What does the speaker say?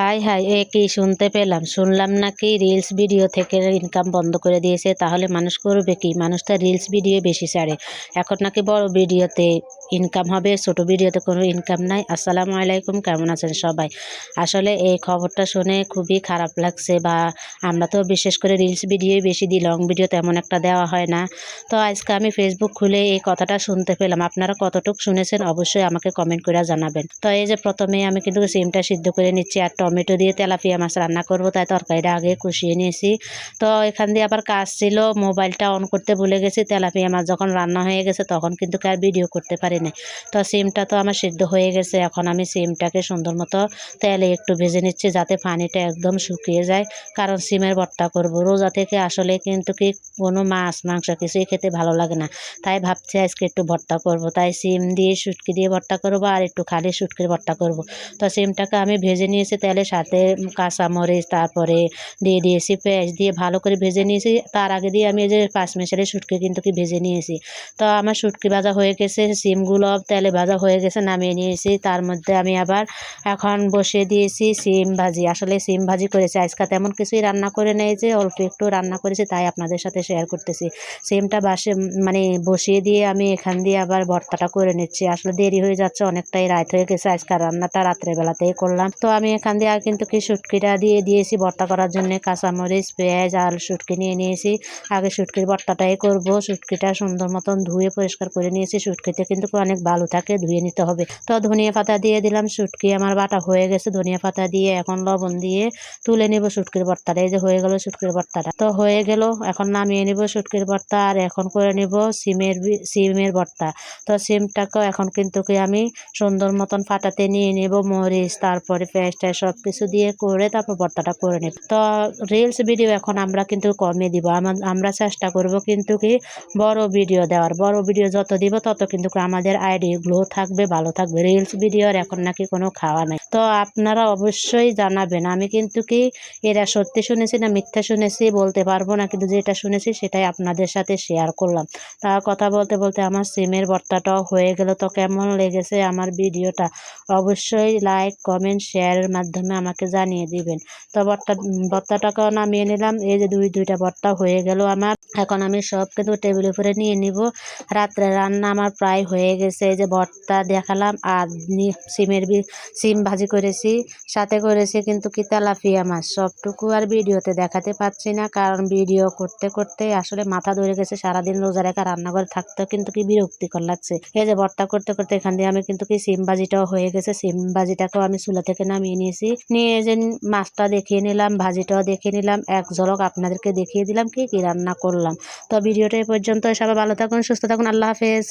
High high, এ কি শুনতে পেলাম? শুনলাম নাকি রিলস ভিডিও থেকে ইনকাম বন্ধ করে দিয়েছে, তাহলে মানুষ করবে কি? মানুষ তো রিলস ভিডিও বেশি ছাড়ে। এখন নাকি বড় ভিডিওতে ইনকাম হবে, ছোট ভিডিওতে কোনো ইনকাম নাই। আসসালামু আলাইকুম, কেমন আছেন সবাই? আসলে এই খবরটা শুনে খুবই খারাপ লাগছে বা আমরা তো বিশেষ করে রিলস ভিডিওই বেশি দিই লং ভিডিও তেমন একটা দেওয়া হয় না। তো আজকে আমি ফেসবুক খুলে এই কথাটা শুনতে পেলাম। আপনারা কতটুকু শুনেছেন অবশ্যই আমাকে কমেন্ট করে জানাবেন। তো এই যে প্রথমে আমি কিন্তু সিমটা সিদ্ধ করে নিচ্ছি, আর টমেটো দিয়ে তেলাপিয়া মাছ রান্না করব, তাই তরকারিটা আগে কষিয়ে নিয়েছি। তো এখান দিয়ে আবার কাজ ছিল, মোবাইলটা অন করতে ভুলে গেছি, তেলাপিয়া মাছ যখন রান্না হয়ে গেছে তখন কিন্তু আর ভিডিও করতে পারি না তো সিমটা তো আমার সিদ্ধ হয়ে গেছে, এখন আমি সিমটাকে সুন্দর মতো তেলে একটু ভেজে নিচ্ছি, যাতে পানিটা একদম শুকিয়ে যায়। কারণ সিমের ভর্তা করব রোজা থেকে, আসলে কিন্তু কি কোনো মাছ, মাংস কিছুই খেতে ভালো লাগে না। তাই ভাবছি আজকে একটু ভর্তা করব, তাই সিম দিয়ে শুটকি দিয়ে ভর্তা করব, আর একটু খালি শুটকির ভর্তা করব। তো সিমটাকে আমি ভেজে নিয়েছি, তেলে সাথে কাঁচামরিচ তারপরে দিয়ে দিয়েছি পেঁয়াজ দিয়ে ভালো করে ভেজে নিয়েছি। তার আগে দিয়ে আমি এই যে পাঁচ মেশালি শুটকি কিন্তু কি ভেজে নিয়েছি। তো আমার শুটকি ভাজা হয়ে গেছে, সিমগুলো তেলে ভাজা হয়ে গেছে, নামিয়ে নিয়েছি। তার মধ্যে আমি আবার এখন বসিয়ে দিয়েছি সিম ভাজি। আসলে সিম ভাজি করেছি, আজকে তেমন কিছুই রান্না করে নেই যে, অল্প একটু রান্না করেছি তাই আপনাদের সাথে শেয়ার করতেছি। সিমটা বাসে মানে বসিয়ে দিয়ে আমি এখান দিয়ে আবার ভর্তাটা করে নিচ্ছি। আসলে দেরি হয়ে যাচ্ছে, অনেকটাই রাত হয়ে গেছে, আজকে রান্নাটা রাত্রেবেলাতেই করলাম। তো আমি এখান দিয়ে আর কিন্তু কি শুটকিটা দিয়ে দিয়েছি ভর্তা করার জন্য কাঁচামরিচ, পেঁয়াজ আর শুটকি নিয়ে নিয়েছি। আগে শুটকির ভর্তাটাই করব। শুটকিটা সুন্দর মতন ধুয়ে পরিষ্কার করে নিয়েছি। শুটকিতে কিন্তু অনেক ভালো থাকে, ধুয়ে নিতে হবে। তো ধনিয়া পাতা দিয়ে দিলাম। শুটকি আমার বাটা হয়ে গেছে। ধনিয়া পাতা দিয়ে এখন লবণ দিয়ে তুলে নিব শুটকির ভর্তাটা। এই যে হয়ে গেল শুটকির ভর্তাটা। তো হয়ে গেল। এখন নামিয়ে নিব শুটকির ভর্তা আর এখন করে নিব সিমের সিমের ভর্তা। তো সিমটাকেও এখন কিন্তু কি আমি সুন্দর মতন ফাটাতে নিয়ে নেব মরিচ, তারপরে পেঁয়াজটা সব কিছু দিয়ে করে তারপর ভর্তাটা করে নেব। তো রিলস ভিডিও এখন আমরা কিন্তু কমে দিব। আমরা চেষ্টা করব কিন্তু কি বড় ভিডিও দেওয়ার। বড় ভিডিও যত দিব তত কিন্তু আমাদের আইডি গ্লো থাকবে, ভালো থাকবে। রিলস ভিডিওর এখন নাকি কোনো খাওয়া নাই। তো আপনারা অবশ্যই জানাবেন। আমি কিন্তু কি এরা সত্যি শুনেছি না মিথ্যা শুনেছি বলতে পারব না, কিন্তু যেটা শুনেছি সেটাই আপনাদের সাথে শেয়ার করলাম। তা কথা বলতে বলতে আমার সিমের ভর্তাটাও হয়ে গেল। তো কেমন লেগেছে আমার ভিডিওটা অবশ্যই লাইক কমেন্ট শেয়ারের মাধ্যমে আমাকে জানিয়ে দিবেন। তো ভর্তা ভর্তাটাকেও নামিয়ে নিলাম। এই যে দুই, দুইটা ভর্তা হয়ে গেল আমার। এখন আমি সব কিন্তু টেবিলের উপরে নিয়ে নিব। রাত্রে রান্না আমার প্রায় হয়ে গেছে। এই যে ভর্তা দেখালাম। আর সিমের সিম ভাজি করেছি। সাথে করেছি কিন্তু কি তেলাপিয়া মাছ। সবটুকু আর ভিডিওতে দেখাতে পাচ্ছি না। কারণ ভিডিও করতে করতে আসলে মাথা ধরে গেছে। সারাদিন রোজা রেখা রান্নাঘরে থাকতে কিন্তু কি বিরক্তিকর লাগছে। এই যে ভর্তা করতে করতে এখান দিয়ে আমি কিন্তু কি সিম ভাজিটাও হয়ে গেছে। সিম ভাজিটাকেও আমি চুলা থেকে নামিয়ে নিয়েছি। নিয়ে এই যে মাছটা দেখিয়ে নিলাম, ভাজিটাও দেখিয়ে নিলাম, এক ঝলক আপনাদেরকে দেখিয়ে দিলাম কি কি রান্না করলাম। তো ভিডিওটা এই পর্যন্ত সবাই ভালো থাকুন, সুস্থ থাকুন, আল্লাহ হাফেজ।